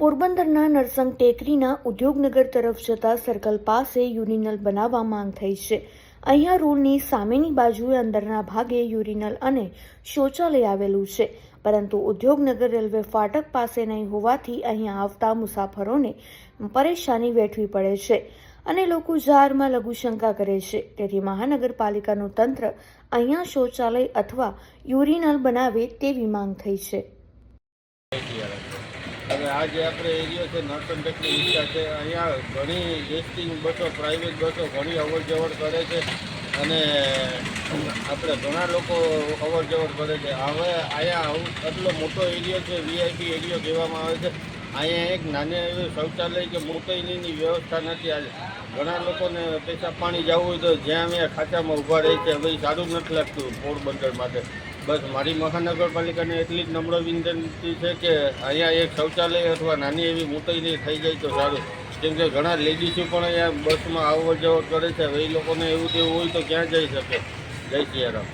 પોરબંદરના નરસંગ ટેકરીના ઉદ્યોગનગર તરફ જતા સર્કલ પાસે યુરિનલ બનાવવા માંગ થઈ છે. અહીંયા રોડની સામેની બાજુએ અંદરના ભાગે યુરિનલ અને શૌચાલય આવેલું છે. પરંતુ ઉદ્યોગનગર રેલવે ફાટક પાસે નહીં હોવાથી અહીંયા આવતા મુસાફરોને પરેશાની વેઠવી પડે છે અને લોકો જાહેરમાં લઘુશંકા કરે છે તેથી મહાનગરપાલિકાનું તંત્ર અહીંયા શૌચાલય અથવા યુરિનલ બનાવે તેવી માંગ થઈ છે. આ જે આપણે એરિયો છે નર્સન ટેકની એરિયા છે, અહીંયા ઘણી એસટી બસો પ્રાઇવેટ બસો ઘણી અવર જવર કરે છે અને આપણે ઘણા લોકો અવર જવર કરે છે. હવે અહીંયા આટલો મોટો એરિયો છે વીઆઈપી એરિયો કહેવામાં આવે છે. અહીંયા એક નાની એવી શૌચાલય કે મોકલની વ્યવસ્થા નથી આજે. ઘણા લોકોને પેશાબ પાણી જવું હોય તો જ્યાં અહીંયા ખાચામાં ઊભા રહે છે ભાઈ સારું નથી લાગતું પોરબંદર માટે. બસ મારી મહાનગરપાલિકાને એટલી જ નમ્ર વિનંતી છે કે અહીંયા એક શૌચાલય અથવા નાની એવી મોટઈ થઈ જાય તો સારું. કેમ કે ઘણા લેડીઝો પણ અહીંયા બસમાં આવવા જવા કરે છે એ લોકોને એવું તેવું હોય તો ક્યાં જઈ શકે? જય સિયારામ.